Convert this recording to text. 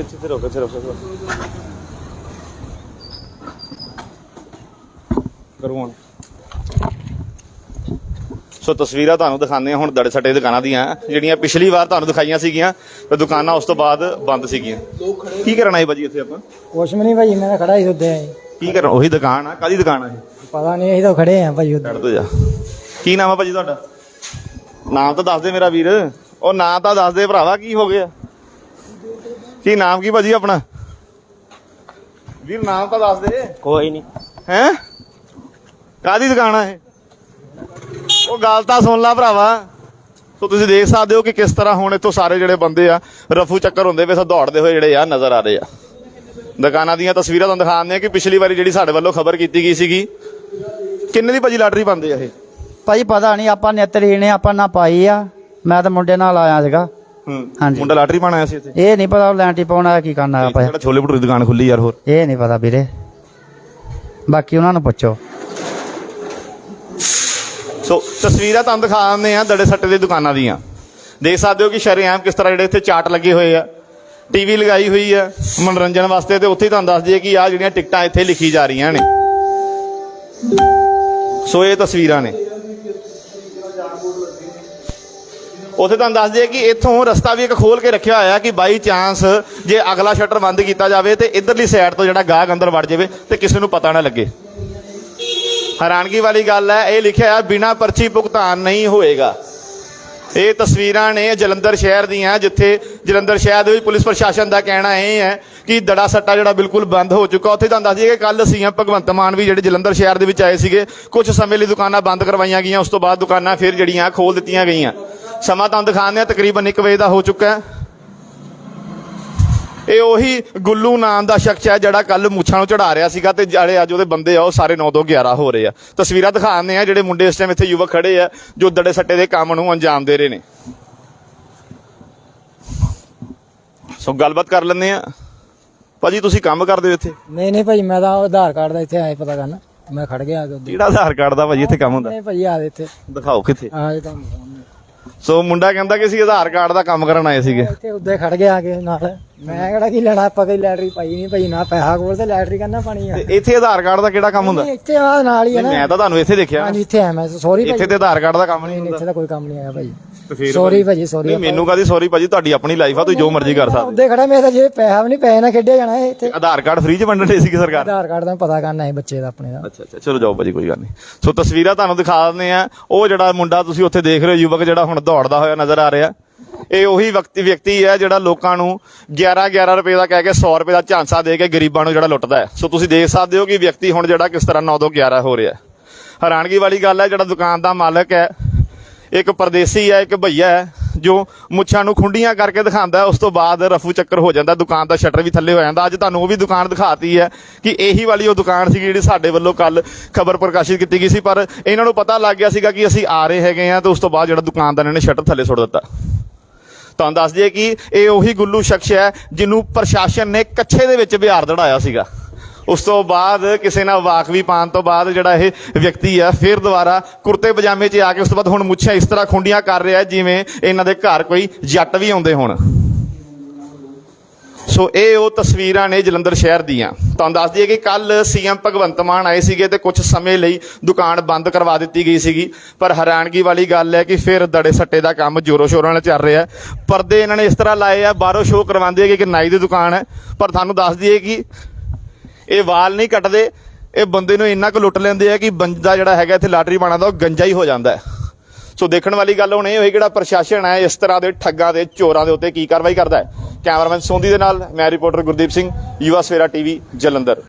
ਇੱਥੇ ਤੇ ਰੁਕ ਇੱਥੇ ਰੁਕ ਇੱਥੇ ਰੁਕ। ਕਰੋ ਹੁਣ। ਸੋ ਤਸਵੀਰਾਂ ਤੁਹਾਨੂੰ ਹਾਂ ਹੁਣ ਦੜੇ ਸੱਟੇ ਦੁਕਾਨਾਂ ਦੀਆਂ ਜਿਹੜੀਆਂ ਪਿਛਲੀ ਵਾਰ ਤੁਹਾਨੂੰ ਦਿਖਾਈਆਂ ਸੀਗੀਆਂ ਤੇ ਦੁਕਾਨਾਂ ਉਸ ਤੋਂ ਬਾਅਦ ਬੰਦ ਸੀਗੀਆਂ। ਕੀ ਕਰਨਾ ਹੈ ਭਾਜੀ ਇੱਥੇ ਆਪਾਂ? ਕੁਛ ਵੀ ਨਹੀਂ ਭਾਈ ਮੈਂ ਤਾਂ ਖੜਾ ਹੀ ਉੱਤੇ ਕੀ ਕਰਨਾ? ਉਹੀ ਦੁਕਾਨ ਆ? ਕਾਦੀ ਦੁਕਾਨ ਆ ਇਹ? ਪਤਾ ਨਹੀਂ ਅਸੀਂ ਤਾਂ ਖੜੇ ਆ ਭਾਈ ਉੱਤੇ ਛੱਡ ਦੋ ਜਾ। ਕੀ ਨਾਮ ਆ ਭਾਜੀ ਤੁਹਾਡਾ? ਨਾਮ ਤਾਂ ਦੱਸ ਦੇ ਮੇਰਾ ਵੀਰ। ਉਹ ਨਾਂ ਤਾਂ ਦੱਸ ਦੇ ਭਰਾਵਾ ਕੀ ਹੋ ਗਿਆ? ਕੀ ਨਾਮ ਕੀ ਭਾਜੀ ਆਪਣਾ? ਵੀਰ ਨਾਮ ਤਾਂ ਦੱਸ ਦੇ। ਕੋਈ ਨਹੀਂ ਹੈ? ਕਾਦੀ ਦੁਕਾਨ ਆ ਇਹ? ਉਹ ਗੱਲ ਤਾਂ ਸੁਣ ਲਾ ਭਰਾਵਾ। ਸੋ ਤੁਸੀਂ ਦੇਖ ਸਕਦੇ ਹੋ ਕਿ ਕਿਸ ਤਰ੍ਹਾਂ ਹੁਣ ਇੱਥੋਂ ਸਾਰੇ ਜਿਹੜੇ ਬੰਦੇ ਆ ਰਫੂ ਚੱਕਰ ਹੁੰਦੇ ਵੇ ਸੋ ਦੌੜਦੇ ਹੋਏ ਜਿਹੜੇ ਆ ਨਜ਼ਰ ਆ ਰਹੇ ਆ। ਦੁਕਾਨਾਂ ਦੀਆਂ ਤਸਵੀਰਾਂ ਤੁਹਾਨੂੰ ਦਿਖਾਉਂਦੇ ਆ ਕਿ ਪਿਛਲੀ ਵਾਰੀ ਜਿਹੜੀ ਸਾਡੇ ਵੱਲੋਂ ਖਬਰ ਕੀਤੀ ਗਈ ਸੀਗੀ ਕਿੰਨੇ ਦੀ ਭਾਜੀ ਲਾਟਰੀ ਪਾਉਂਦੇ ਆ ਇਹ? ਭਾਈ ਪਤਾ ਨਹੀਂ ਆਪਾਂ ਨੇਤਰੀ ਨੇ ਆਪਾਂ ਨਾ ਪਾਈ ਆ। ਮੈਂ ਤਾਂ ਮੁੰਡੇ ਨਾਲ ਆਇਆ ਸੀਗਾ। ਹਾਂਜੀ। ਮੁੰਡਾ ਲਾਟਰੀ ਪਾਣ ਆਇਆ ਸੀ ਇੱਥੇ? ਇਹ ਨਹੀਂ ਪਤਾ ਲੈਂਟੀ ਪਾਉਣਾ ਕੀ ਕਰਨਾ ਆਪਾਂ ਜਿਹੜਾ ਛੋਲੇ ਭਟੂਰੇ ਦੀ ਦੁਕਾਨ ਖੁੱਲੀ ਯਾਰ ਹੋਰ। ਇਹ ਨਹੀਂ ਪਤਾ ਵੀਰੇ। ਬਾਕੀ ਉਹਨਾਂ ਨੂੰ ਪੁੱਛੋ। ਸੋ ਤਸਵੀਰਾਂ ਤੁਹਾਨੂੰ ਦਿਖਾ ਦਿੰਦੇ ਆ ਦੜੇ ਸੱਟੇ ਦੀ ਦੁਕਾਨਾਂ ਦੀਆਂ। ਦੇਖ ਸਕਦੇ ਹੋ ਕਿ ਸ਼ਰੇਆਮ ਕਿਸ ਤਰ੍ਹਾਂ ਜਿਹੜੇ ਇੱਥੇ ਚਾਟ ਲੱਗੇ ਹੋਏ ਆ। ਟੀਵੀ ਲਗਾਈ ਹੋਈ ਆ ਮਨੋਰੰਜਨ ਵਾਸਤੇ ਤੇ ਉੱਥੇ ਹੀ ਤੁਹਾਨੂੰ ਦੱਸ ਦਈਏ ਕਿ ਆ ਜਿਹੜੀਆਂ ਟਿਕਟਾਂ ਇੱਥੇ ਲਿਖੀ ਜਾ ਰਹੀਆਂ ਨੇ। ਸੋ ਇਹ ਤਸਵੀਰਾਂ ਨੇ। ਉੱਥੇ ਤੁਹਾਨੂੰ ਦੱਸ ਦਈਏ ਕਿ ਇੱਥੋਂ ਰਸਤਾ ਵੀ ਇੱਕ ਖੋਲ ਕੇ ਰੱਖਿਆ ਹੋਇਆ ਕਿ ਬਾਈ ਚਾਂਸ ਜੇ ਅਗਲਾ ਸ਼ਟਰ ਬੰਦ ਕੀਤਾ ਜਾਵੇ ਤੇ ਇਧਰਲੀ ਸਾਈਡ ਤੋਂ ਜਿਹੜਾ ਗਾਹਕ ਅੰਦਰ ਵੜ ਜਾਵੇ ਤੇ ਕਿਸੇ ਨੂੰ ਪਤਾ ਨਾ ਲੱਗੇ। ਹੈਰਾਨਗੀ ਵਾਲੀ ਗੱਲ ਹੈ, ਇਹ ਲਿਖਿਆ ਹੈ, ਬਿਨਾ ਪਰਚੀ ਭੁਗਤਾਨ ਨਹੀਂ ਹੋਏਗਾ। ਇਹ ਤਸਵੀਰਾਂ ਨੇ ਜਲੰਧਰ ਸ਼ਹਿਰ ਦੀਆਂ, ਜਿੱਥੇ ਜਲੰਧਰ ਸ਼ਹਿਰ ਦੇ ਵਿੱਚ ਪੁਲਿਸ ਪ੍ਰਸ਼ਾਸਨ ਦਾ ਕਹਿਣਾ ਇਹ ਹੈ ਕਿ ਦੜਾ ਸੱਟਾ ਜਿਹੜਾ ਬਿਲਕੁਲ ਬੰਦ ਹੋ ਚੁੱਕਾ। ਉੱਥੇ ਤੁਹਾਨੂੰ ਦੱਸ ਦਈਏ ਕਿ ਕੱਲ ਸੀਐਮ ਭਗਵੰਤ ਮਾਨ ਵੀ ਜਿਹੜੇ ਜਲੰਧਰ ਸ਼ਹਿਰ ਦੇ ਵਿੱਚ ਆਏ ਸੀਗੇ ਕੁਝ ਸਮੇਂ ਲਈ ਦੁਕਾਨਾਂ ਬੰਦ ਕਰਵਾਈਆਂ ਗਈਆਂ, ਉਸ ਤੋਂ ਬਾਅਦ ਦੁਕਾਨਾਂ ਫਿਰ ਜਿਹੜੀਆਂ ਖੋਲ ਦਿੱਤੀਆਂ ਗਈਆਂ। ਸਮਾਂ ਤੁਹਾਨੂੰ ਦਿਖਾਉਂਦੇ ਆ ਤਕਰੀਬਨ 1 ਵਜੇ ਦਾ ਹੋ ਚੁੱਕਾ ਹੈ। ਇਹ ਉਹੀ ਗੁੱਲੂ ਨਾਮ ਦਾ ਸ਼ਖਸ ਹੈ ਜਿਹੜਾ ਕੱਲ ਮੁੱਛਾਂ ਨੂੰ ਚੜਾ ਰਿਹਾ ਸੀਗਾ ਤੇ ਜਿਹੜੇ ਅੱਜ ਉਹਦੇ ਬੰਦੇ ਆ ਉਹ ਸਾਰੇ 9 ਤੋਂ 11 ਹੋ ਰਹੇ ਆ। ਤਸਵੀਰਾਂ ਦਿਖਾਉਂਦੇ ਆ ਜਿਹੜੇ ਮੁੰਡੇ ਇਸ ਟਾਈਮ ਇੱਥੇ ਯੁਵਕ ਖੜੇ ਆ ਜੋ ਦੜੇ ਸੱਟੇ ਦੇ ਕੰਮ ਨੂੰ ਅੰਜਾਮ ਦੇ ਰਹੇ ਨੇ। ਸੋ ਗੱਲਬਾਤ ਕਰ ਲੈਂਦੇ ਆ। ਭਾਜੀ ਤੁਸੀਂ ਕੰਮ ਕਰਦੇ ਹੋ ਇੱਥੇ? ਨਹੀਂ ਨਹੀਂ ਭਾਈ ਮੈਂ ਤਾਂ ਆਧਾਰ ਕਾਰਡ ਦਾ ਇੱਥੇ ਆਇਆ ਪਤਾ ਕਰਨ। ਮੈਂ ਖੜ ਗਿਆ ਆ ਕੇ ਉੱਤੇ ਕਿਹੜਾ ਆਧਾਰ ਕਾਰਡ ਦਾ ਭਾਜੀ ਇੱਥੇ ਕੰਮ ਹੁੰਦਾ? ਨਹੀਂ ਭਾਈ ਆ ਦੇ ਇੱਥੇ। ਦਿਖਾਓ ਕਿੱਥੇ? ਆ ਜੇ ਤੁਹਾਨੂੰ ਸੋ ਮੁੰਡਾ ਕਹਿੰਦਾ ਕਿ ਅਸੀਂ ਆਧਾਰ ਕਾਰਡ ਦਾ ਕੰਮ ਕਰਨ ਆਏ ਸੀਗੇ। ਇੱਥੇ ਉੱਤੇ ਖੜ ਗਿਆ ਆ ਕੇ ਨਾਲ। ਮੈਂ ਕਿਹੜਾ ਕੀ ਲੈਣਾ ਆਪਾਂ ਕੋਈ ਲੈਟਰੀ ਪਾਈ ਨਹੀਂ ਭਾਈ ਨਾ ਪੈਸਾ ਕੋਲ ਤੇ ਲੈਟਰੀ ਕਰਨਾ ਪਾਣੀ ਆ। ਤੇ ਇੱਥੇ ਆਧਾਰ ਕਾਰਡ ਦਾ ਕਿਹੜਾ ਕੰਮ ਹੁੰਦਾ? ਨਹੀਂ, ਇੱਥੇ ਆ ਨਾਲ ਹੀ ਹੈ ਨਾ। ਮੈਂ ਤਾਂ ਤੁਹਾਨੂੰ ਇੱਥੇ ਦੇਖਿਆ। ਹਾਂਜੀ ਇੱਥੇ ਆ ਮੈਂ ਸੌਰੀ ਭਾਈ। ਇੱਥੇ ਤੇ ਆਧਾਰ ਕਾਰਡ ਦਾ ਕੰਮ ਨਹੀਂ ਨਹੀਂ, ਹੁੰਦਾ। ਇੱਥੇ ਤਾਂ ਕੋਈ ਕੰਮ ਨਹੀਂ ਆਇਆ ਭਾਈ। ਤੇ ਫਿਰ ਸੌਰੀ ਭਾਜੀ। ਸੌਰੀ ਨਹੀਂ ਮੈਨੂੰ ਕਾਦੀ ਸੌਰੀ ਭਾਜੀ ਤੁਹਾਡੀ ਆਪਣੀ ਲਾਈਫ ਆ ਤੁਸੀਂ ਜੋ ਮਰਜ਼ੀ ਕਰ ਸਕਦੇ। ਉੱਤੇ ਖੜਾ ਮੈਂ ਤਾਂ ਜੇ ਪੈਸਾ ਵੀ ਨਹੀਂ ਪੈਸੇ ਨਾਲ ਖੇਡਿਆ ਜਾਣਾ ਇਹ ਇੱਥੇ ਆਧਾਰ ਕਾਰਡ ਫ੍ਰੀ ਚ ਵੰਡਣੇ ਸੀਗੇ ਸਰਕਾਰ? ਆਧਾਰ ਕਾਰਡ ਦਾ ਪਤਾ ਕਰਨਾ ਹੈ ਬੱਚੇ ਦਾ ਆਪਣੇ ਦਾ। ਅੱਛਾ ਅੱਛਾ ਚਲੋ ਜਾਓ ਭਾਜੀ ਕੋਈ ਗੱਲ ਨਹੀਂ। ਸੋ ਤਸਵੀਰਾਂ ਤੁਹਾਨੂੰ ਦਿਖਾ ਦਿੰਦੇ ਆ। ਉਹ ਜਿਹੜਾ ਮੁੰਡਾ ਤੁਸੀਂ ਉੱਥੇ ਦੇਖ ਰਹੇ ਹੋ ਯੁਵਕ ਜਿਹੜਾ ਹੁਣ ਦੌੜਦਾ ਹੋਇਆ ਨਜ਼ਰ ਆ ਰਿਹਾ। ਇਹ ਉਹੀ ਵਿਅਕਤੀ ਵਿਅਕਤੀ ਹੈ ਜਿਹੜਾ ਲੋਕਾਂ ਨੂੰ 11 11 ਰੁਪਏ ਦਾ ਕਹਿ ਕੇ 100 ਰੁਪਏ ਦਾ ਝਾਂਸਾ ਦੇ ਕੇ ਗਰੀਬਾਂ ਨੂੰ ਜਿਹੜਾ ਲੁੱਟਦਾ ਹੈ। ਸੋ ਤੁਸੀਂ ਦੇਖ ਸਕਦੇ ਹੋ ਕਿ ਵਿਅਕਤੀ ਹੁਣ ਜਿਹੜਾ ਕਿਸ ਤਰ੍ਹਾਂ 9 ਤੋਂ 11 ਹੋ ਰਿਹਾ ਹੈ। ਹੈਰਾਨਗੀ ਵਾਲੀ ਗੱਲ ਹੈ ਜਿਹੜਾ ਦੁਕਾਨ ਦਾ ਮਾਲਕ ਹੈ ਇੱਕ ਪਰਦੇਸੀ ਹੈ ਇੱਕ ਭਈਆ ਹੈ, ਜੋ ਮੁੱਛਾਂ ਨੂੰ ਖੁੰਡੀਆਂ ਕਰਕੇ ਦਿਖਾਉਂਦਾ, ਉਸ ਤੋਂ ਬਾਅਦ ਰਫੂ ਚੱਕਰ ਹੋ ਜਾਂਦਾ, ਦੁਕਾਨ ਦਾ ਸ਼ਟਰ ਵੀ ਥੱਲੇ ਹੋ ਜਾਂਦਾ। ਅੱਜ ਤੁਹਾਨੂੰ ਉਹ ਵੀ ਦੁਕਾਨ ਦਿਖਾਤੀ ਹੈ ਕਿ ਇਹੀ ਵਾਲੀ ਉਹ ਦੁਕਾਨ ਸੀ ਜਿਹੜੀ ਸਾਡੇ ਵੱਲੋਂ ਕੱਲ ਖਬਰ ਪ੍ਰਕਾਸ਼ਿਤ ਕੀਤੀ ਗਈ ਸੀ, ਪਰ ਇਹਨਾਂ ਨੂੰ ਪਤਾ ਲੱਗ ਗਿਆ ਸੀਗਾ ਕਿ ਅਸੀਂ ਆ ਰਹੇ ਹੈਗੇ ਆ ਤੇ ਉਸ ਤੋਂ ਬਾਅਦ ਜਿਹੜਾ ਦੁਕਾਨਦਾਰ ਨੇ ਸ਼ਟਰ ਥੱਲੇ ਸੁੱਟ ਦਿੱਤਾ। ਤੁਹਾਨੂੰ ਦੱਸ ਦਈਏ ਕਿ ਇਹ ਉਹੀ ਗੁੱਲੂ ਸ਼ਖਸ ਹੈ ਜਿਹਨੂੰ ਪ੍ਰਸ਼ਾਸਨ ਨੇ ਕੱਛੇ ਦੇ ਵਿੱਚ ਬਿਹਾਰ ਦੜਾਇਆ ਸੀਗਾ। ਉਸ ਤੋਂ ਬਾਅਦ ਕਿਸੇ ਨਾਲ ਵਾਕ ਵੀ ਪਾਣ ਤੋਂ ਬਾਅਦ ਜਿਹੜਾ ਇਹ ਵਿਅਕਤੀ ਆ, ਫਿਰ ਦੁਬਾਰਾ ਕੁਰਤੇ ਪਜਾਮੇ 'ਚ ਆ ਕੇ ਉਸ ਤੋਂ ਬਾਅਦ ਹੁਣ ਮੁੱਛਾਂ ਇਸ ਤਰ੍ਹਾਂ ਖੁੰਡੀਆਂ ਕਰ ਰਿਹਾ ਜਿਵੇਂ ਇਹਨਾਂ ਦੇ ਘਰ ਕੋਈ ਜੱਟ ਵੀ ਆਉਂਦੇ ਹੋਣ। ਸੋ ਇਹ ਉਹ ਤਸਵੀਰਾਂ ਨੇ ਜਲੰਧਰ ਸ਼ਹਿਰ ਦੀਆਂ। ਤੁਹਾਨੂੰ ਦੱਸ ਦਈਏ ਕਿ ਕੱਲ ਸੀਐਮ ਭਗਵੰਤ ਮਾਨ ਆਏ ਸੀਗੇ ਤੇ ਕੁਝ ਸਮੇਂ ਲਈ ਦੁਕਾਨ ਬੰਦ ਕਰਵਾ ਦਿੱਤੀ ਗਈ ਸੀਗੀ। ਪਰ ਹੈਰਾਨਗੀ ਵਾਲੀ ਗੱਲ ਹੈ ਕਿ ਫਿਰ ਦੜੇ ਸੱਟੇ ਦਾ ਕੰਮ ਜ਼ੋਰੋ ਸ਼ੋਰਾਂ ਨਾਲ ਚੱਲ ਰਿਹਾ ਪਰਦੇ ਇਹਨਾਂ ਨੇ ਇਸ ਤਰ੍ਹਾਂ ਲਾਏ ਆ, ਬਾਹਰੋਂ ਸ਼ੋਅ ਕਰਵਾਉਂਦੇ ਹੈਗੇ ਕਿ ਨਾਈ ਦੀ ਦੁਕਾਨ ਹੈ। ਪਰ ਤੁਹਾਨੂੰ ਦੱਸ ਦਈਏ ਕਿ ਇਹ ਵਾਲ ਨਹੀਂ ਕੱਟਦੇ, ਇਹ ਬੰਦੇ ਨੂੰ ਇੰਨਾ ਕੁ ਲੁੱਟ ਲੈਂਦੇ ਆ ਕਿ ਬੰਦਾ ਜਿਹੜਾ ਹੈਗਾ ਇੱਥੇ ਲਾਟਰੀ ਪਾਣਾ ਦਾ ਉਹ ਗੰਜਾ ਹੀ ਹੋ ਜਾਂਦਾ ਹੈ। ਸੋ ਦੇਖਣ ਵਾਲੀ ਗੱਲ ਹੁਣ ਇਹ ਹੋਈ ਕਿਹੜਾ ਪ੍ਰਸ਼ਾਸਨ ਹੈ, ਇਸ ਤਰ੍ਹਾਂ ਦੇ ਠੱਗਾਂ ਦੇ ਚੋਰਾਂ ਦੇ ਉੱਤੇ ਕੀ ਕਾਰਵਾਈ ਕਰਦਾ ਹੈ। ਕੈਮਰਾਮੈਨ ਸੋਂਦੀ ਦੇ ਨਾਲ, ਮੈਂ ਰਿਪੋਰਟਰ ਗੁਰਦੀਪ ਸਿੰਘ ਯੂਆ ਸਵੇਰਾ ਟੀਵੀ, ਜਲੰਧਰ।